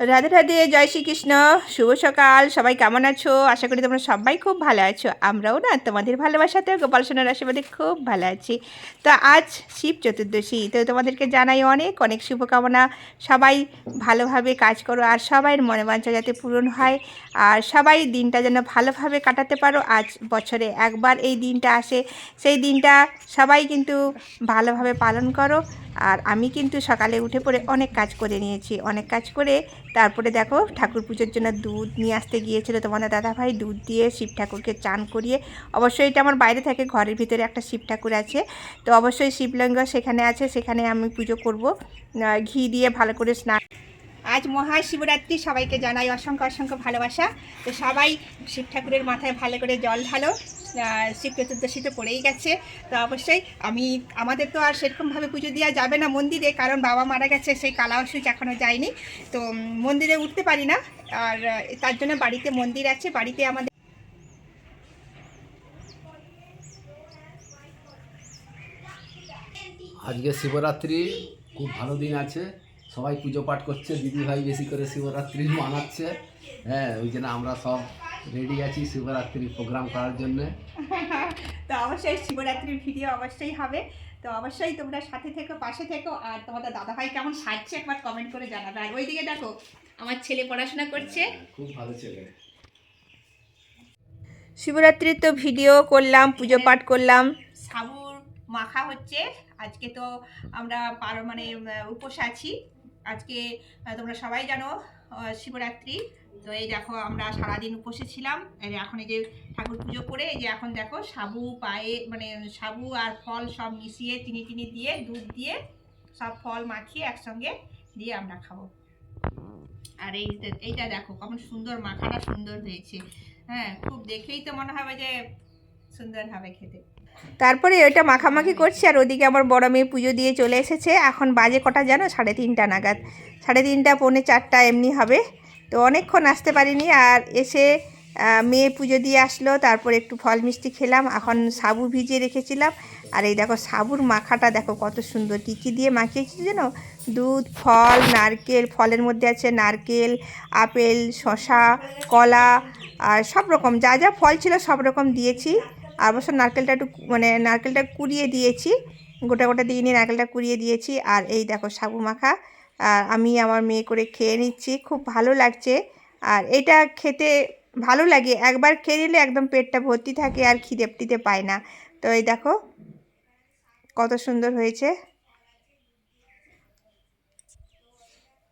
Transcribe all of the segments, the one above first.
রাধে রাধে, জয় শ্রীকৃষ্ণ, শুভ সকাল, সবাই কেমন আছো? আশা করি তোমরা সবাই খুব ভালো আছো। আমরাও না তোমাদের ভালোবাসাতে গোপাল সোনার আশীর্বাদে খুব ভালো আছি। তো আজ শিব চতুর্দশী, তো তোমাদেরকে জানাই অনেক অনেক শুভকামনা। সবাই ভালোভাবে কাজ করো আর সবাইয়ের মনে বাঞ্ছা যাতে পূরণ হয়। আর সবাই দিনটা যেন ভালোভাবে কাটাতে পারো। আজ বছরে একবার এই দিনটা আসে। সেই দিনটা সবাই কিন্তু ভালোভাবে পালন করো। আর আমি কিন্তু সকালে উঠে পড়ে অনেক কাজ করে নিয়েছি। অনেক কাজ করে তারপরে দেখো ঠাকুর পুজোর জন্য দুধ নিয়ে আসতে গিয়েছিল তোমাদের দাদাভাই দুধ দিয়ে শিব ঠাকুরকে চান করিয়ে অবশ্যই এটা আমার বাইরে থাকে ঘরের ভিতরে একটা শিব ঠাকুর আছে। তো অবশ্যই শিবলিঙ্গ সেখানে আছে, সেখানে আমি পুজো করব। ঘি দিয়ে ভালো করে স্নান আজ মহাশিবরাত্রি, সবাইকে জানাই অসংখ্য অসংখ্য ভালোবাসা। তো সবাই শিব ঠাকুরের মাথায় ভালো করে জল ঢালো। শিব চতুর্দশী তো পড়েই গেছে। তো অবশ্যই আমি, আমাদের তো আর সেরকমভাবে পুজো দেওয়া যাবে না মন্দিরে, কারণ বাবা মারা গেছে, সেই কালা অসুচ এখনও যায়নি। তো মন্দিরে উঠতে পারি না। আর তার জন্য বাড়িতে মন্দির আছে, বাড়িতে আমাদের আজকে শিবরাত্রি খুব ভালো দিন আছে সবাই পুজো পাঠ করছে দিদি ভাই বেশি করে শিবরাত্রি মানাচ্ছে। হ্যাঁ ওই জন্য আমরা সব রেডি আছি শিবরাত্রি প্রোগ্রাম করার জন্য। তো অবশ্যই শিবরাত্রির ভিডিও অবশ্যই হবে। তো অবশ্যই তোমরা সাথে থেকো পাশে থেকো আর তোমাদের দাদাভাই কেমন সাজছে একবার কমেন্ট করে জানাবে। আর ওইদিকে দেখো আমার ছেলে পড়াশোনা করছে। খুব ভালো ছেলে। শিবরাত্রির তো ভিডিও করলাম পুজো পাঠ করলাম। সাবুর মাখা হচ্ছে। আজকে তো আমরা পার মানে উপোস আছি। আজকে তোমরা সবাই জানো শিবরাত্রি। তো এই দেখো, আমরা সারাদিন উপোসে ছিলাম। এখন এই যে ঠাকুর পুজো করে, এই যে এখন দেখো, সাবু, পায়ে মানে সাবু আর ফল সব মিশিয়ে, চিনি টিনি দিয়ে, দুধ দিয়ে, সব ফল মাখিয়ে একসঙ্গে দিয়ে আমরা খাব। আর এই এইটা দেখো কেমন সুন্দর মাখাটা সুন্দর হয়েছে। হ্যাঁ খুব দেখেই তো মনে হবে যে সুন্দর হবে খেতে। তারপরে ওইটা মাখামাখি করছি আর ওদিকে আমার বড় মেয়ে পুজো দিয়ে চলে এসেছে। এখন বাজে কটা জানো? সাড়ে তিনটা নাগাদ। সাড়ে তিনটা, পৌনে চারটা এমনি হবে। তো অনেকক্ষণ আসতে পারিনি আর এসে মেয়ে পুজো দিয়ে আসলো। তারপর একটু ফল মিষ্টি খেলাম। এখন সাবু ভিজিয়ে রেখেছিলাম। আর এই দেখো সাবুর মাখাটা দেখো কত সুন্দর। কী কী দিয়ে মাখিয়েছি যেন দুধ, ফল, নারকেল, ফলের মধ্যে আছে নারকেল, আপেল শশা কলা, আর সব রকম। যা যা ফল ছিল সব রকম দিয়েছি। অবশ্য নারকেলটা একটু মানে নারকেলটা কুড়িয়ে দিয়েছি। গোটা গোটা দিয়ে নিয়ে নারকেলটা কুড়িয়ে দিয়েছি। আর এই দেখো সাবু মাখা। আর আমি আমার মেয়ে করে খেয়ে নিচ্ছি। খুব ভালো লাগছে। আর এটা খেতে ভালো লাগে। একবার খেয়ে নিলে একদম পেটটা ভর্তি থাকে আর খিদে টিদে পায় না। তো এই দেখো কত সুন্দর হয়েছে।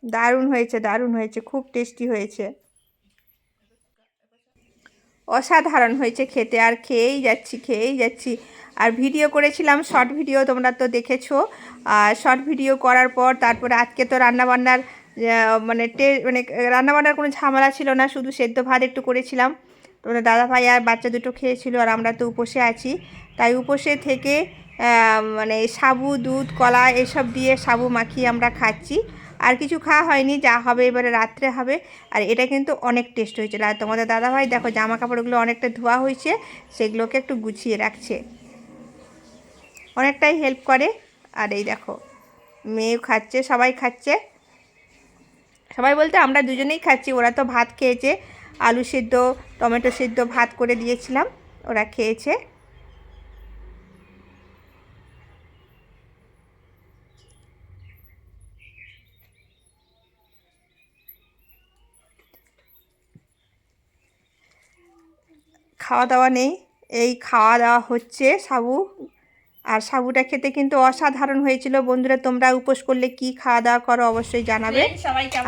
দারুণ হয়েছে দারুণ হয়েছে। খুব টেস্টি হয়েছে। অসাধারণ হয়েছে খেতে, আর খেয়েই যাচ্ছি খেয়েই যাচ্ছি। আর ভিডিও করেছিলাম শর্ট ভিডিও তোমরা তো দেখেছ। আর শর্ট ভিডিও করার পর তারপরে আজকে তো রান্নাবান্নার মানে টে মানে রান্নাবান্নার কোনো ঝামেলা ছিল না, শুধু সেদ্ধ ভাত একটু করেছিলাম। তোমাদের দাদা ভাই আর বাচ্চা দুটো খেয়েছিল, আর আমরা তো উপোসে আছি। তাই উপোসে থেকে মানে সাবু, দুধ, কলা, এসব দিয়ে সাবু মাখিয়ে আমরা খাচ্ছি। আর কিছু খাওয়া হয়নি, যা হবে এবারে রাত্রে হবে। আর এটা কিন্তু অনেক টেস্ট হয়েছিল। আর তোমাদের দাদাভাই, দেখো জামা কাপড়গুলো অনেকটা ধোয়া হয়েছে, সেগুলোকে একটু গুছিয়ে রাখছে। অনেকটাই হেল্প করে। আর এই দেখো, মেয়েও খাচ্ছে, সবাই খাচ্ছে। সবাই বলতে আমরা দুজনেই খাচ্ছি, ওরা তো ভাত খেয়েছে। আলু সিদ্ধ, টমেটো সিদ্ধ ভাত করে দিয়েছিলাম, ওরা খেয়েছে। খাওয়া দাওয়া নেই। এই খাওয়া দাওয়া হচ্ছে সাবু। আর সাবুটা খেতে কিন্তু অসাধারণ হয়েছিল। বন্ধুরা তোমরা উপোস করলে কি খাওয়া দাওয়া করো অবশ্যই জানাবে।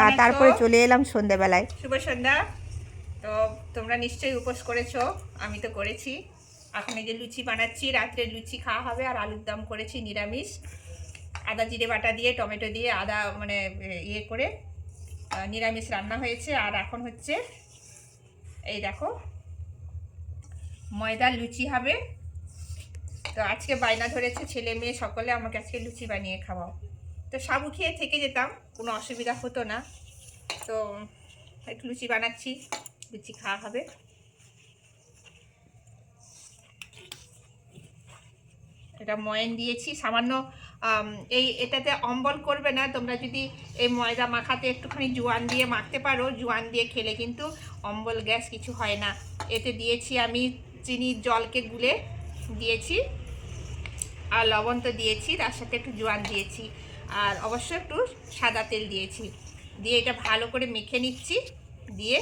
আর তারপরে চলে এলাম সন্ধেবেলায়। শুভ সন্ধ্যা। তো তোমরা নিশ্চয়ই উপোস করেছ। আমি তো করেছি। এখন এই যে লুচি বানাচ্ছি রাত্রে লুচি খাওয়া হবে আর আলুর দম করেছি নিরামিষ। আদা জিরে বাটা দিয়ে টমেটো দিয়ে আদা মানে ইয়ে করে নিরামিষ রান্না হয়েছে। আর এখন হচ্ছে এই দেখো ময়দার লুচি হবে। তো আজকে বায়না ধরেছে ছেলে মেয়ে সকলে, আমাকে আজকে লুচি বানিয়ে খাওয়াও। তো সাবু খেয়ে থেকে যেতাম, কোনো অসুবিধা হতো না। তো একটু লুচি বানাচ্ছি, লুচি খাওয়া হবে। এটা ময়ন দিয়েছি, সামান্য এই এটাতে অম্বল করবে না, তোমরা যদি এই ময়দা মাখাতে একটুখানি জোয়ান দিয়ে মাখতে পারো, জোয়ান দিয়ে খেলে কিন্তু অম্বল গ্যাস কিছু হয় না। এতে দিয়েছি আমি চিনির জলকে গুলে দিয়েছি আর লবণ তো দিয়েছি, তার সাথে একটু জোয়ান দিয়েছি আর অবশ্যই একটু সাদা তেল দিয়েছি। দিয়ে এটা ভালো করে মেখে নিচ্ছি, দিয়ে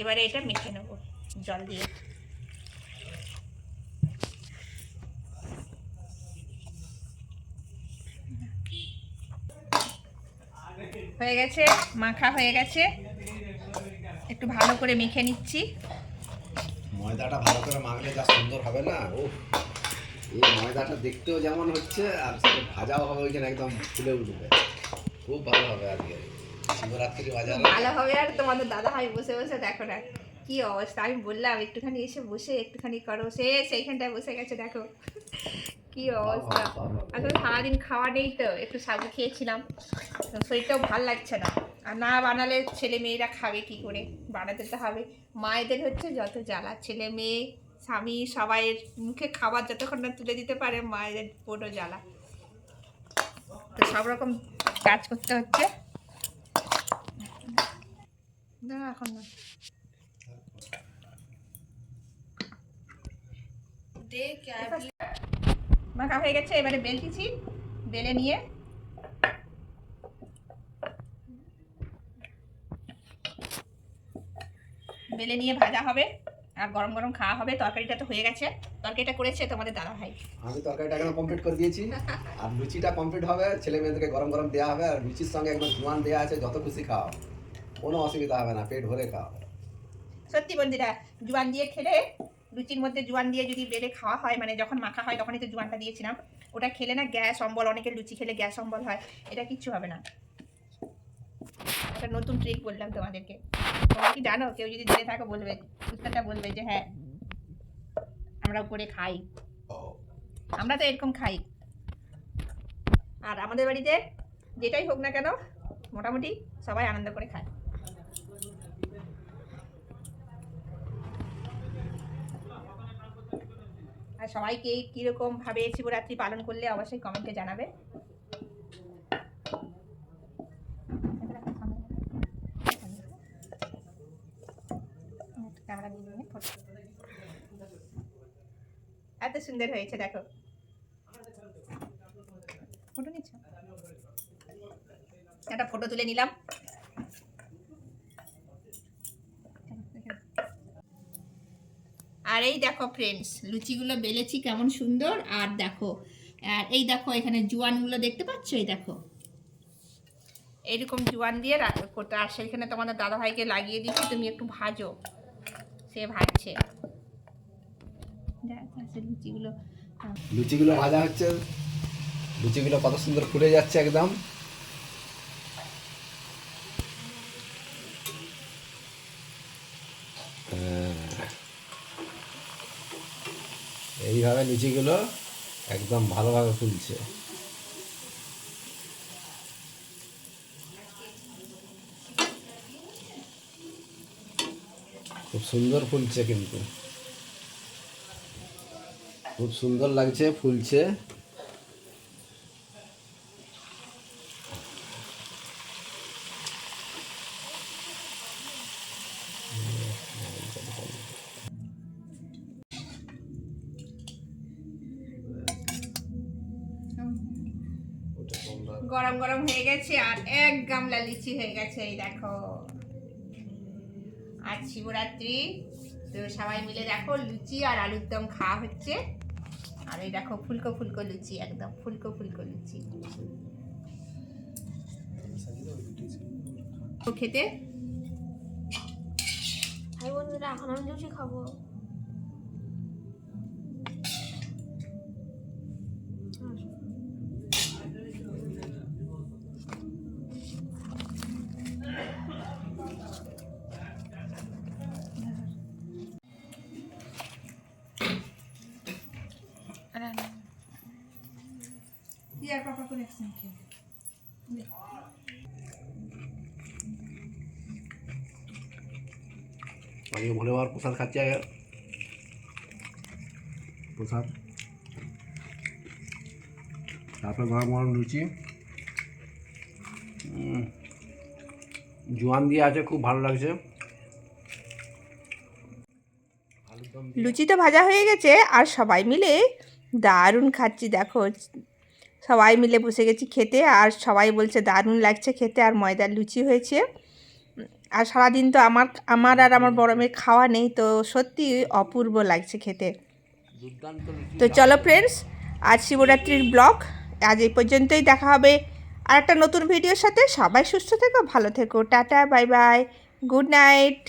এবারে এটা মেখে নেব জল দিয়ে। হয়ে গেছে, মাখা হয়ে গেছে। একটু ভালো করে মেখে নিচ্ছি। ময়দাটা ভালো করে মাখলে যা সুন্দর হবে না? ও এই ময়দাটা দেখতেও যেমন হচ্ছে আর সেটা ভাজাও হবে ওইখানে একদম ফুলে উঠবে। খুব ভালো হবে আজকে। শিবরাত্রি বাজারে। ভালো হবে আর তোমাদের দাদা ভাই বসে বসে দেখো না কি অবস্থা। আমি বললাম একটুখানি এসে বসে একটুখানি করো। সে সেইখানটায় বসে গেছে দেখো। কি অবস্থা। আসলে সারাদিন খাওয়া নেই তো একটু সাবু খেয়েছিলাম। শরীরটাও ভালো লাগছে না। আর না বানালে ছেলে মেয়েরা খাবে কি করে? বানাতে তো হবে। মায়েদের হচ্ছে যত জ্বালা ছেলে মেয়ে স্বামী সবাইয়ের মুখে খাবার যতক্ষণ না তুলে দিতে পারে মায়েদের বড় জ্বালা। তো সব রকম কাজ করতে হচ্ছে। না এখন না। মাখা হয়ে গেছে এবারে বেলতেছি বেলে নিয়ে বেলে নিয়ে ভাজা হবে আর গরম গরম খাওয়া হবে। তরকারিটা তো হয়ে গেছে। তরকারিটা করেছে তোমাদের দাদা ভাই আমি তরকারিটা এখন কমপ্লিট করে দিয়েছি। আর লুচিটা কমপ্লিট হবে ছেলে মেয়েদেরকে গরম গরম দেওয়া হবে আর লুচির সঙ্গে একদম জোয়ান দেওয়া আছে যত খুশি খাও কোনো অসুবিধা হবে না পেট ভরে খাও সত্যি বন্ধুরা জোয়ান দিয়ে খেলে লুচির মধ্যে জোয়ান দিয়ে যদি বেড়ে খাওয়া হয় মানে যখন মাখা হয় তখনই তো জোয়ানটা দিয়েছিলাম। ওটা খেলে না গ্যাস অম্বল অনেকের লুচি খেলে গ্যাস অম্বল হয় এটা কিচ্ছু হবে না। একটা নতুন ট্রিক বললাম তোমাদেরকে। তোমরা কি জানো, কেউ যদি জেনে থাকো বলবে উত্তরটা বলবে যে হ্যাঁ আমরা করে খাই। আমরা তো এরকম খাই। আর আমাদের বাড়িতে যেটাই হোক না কেন, মোটামুটি সবাই আনন্দ করে খায়। আর সবাইকে কীরকম ভাবে শিবরাত্রি পালন করলে অবশ্যই কমেন্টে জানাবে ক্যামেরা দিয়ে দিন, photo। এত সুন্দর হয়েছে, দেখো। ফটো নিচ্ছ? একটা ফটো তুলে নিলাম। আর এই দেখো ফ্রেন্ডস লুচিগুলো বেলেছি, কেমন সুন্দর। আর দেখো, আর এই দেখো, এখানে জোয়ানগুলো দেখতে পাচ্ছ? এই দেখো। এইরকম জোয়ান দিয়ে রাখো আর সেখানে তোমাদের দাদা ভাইকে লাগিয়ে দিচ্ছি, তুমি একটু ভাজো। সে ভাজছে। লুচিগুলো ভাজা হচ্ছে। লুচিগুলো কত সুন্দর ফুলে যাচ্ছে একদম। এইভাবে লুচিগুলো একদম ভালোভাবে ফুলছে। খুব সুন্দর ফুলছে কিন্তু। খুব সুন্দর লাগছে, ফুলছে। গরম গরম হয়ে গেছে আর এক গামলা লিচি হয়ে গেছে, এই দেখো। আজ শিবরাত্রি, তো সবাই মিলে দেখো, লুচি আর আলুর দম খাওয়া হচ্ছে। আর এই দেখো ফুলকো ফুলকো লুচি, একদম ফুলকো ফুলকো লুচি। খেতে? বন্ধুরা, এখন আমি লুচি খাব। করে একসঙ্গে আজকে ভোলে বাবার প্রসাদ খাচ্ছে আগে। প্রসাদ। তারপরে গরম গরম লুচি। জোয়ান দিয়ে আছে খুব ভালো লাগছে। লুচি তো ভাজা হয়ে গেছে আর সবাই মিলে দারুণ খাচ্ছি দেখো। সবাই মিলে বসে গেছি খেতে আর সবাই বলছে দারুণ লাগছে খেতে আর ময়দার লুচি হয়েছে। আর সারাদিন তো আমার আমার আর আমার বড় মেয়ের খাওয়া নেই তো সত্যি অপূর্ব লাগছে খেতে। তো চলো ফ্রেন্ডস আজ শিবরাত্রির ব্লগ আজ এই পর্যন্তই দেখা হবে। আর একটা নতুন ভিডিওর সাথে সবাই সুস্থ থেকো ভালো থেকো tata bye bye good night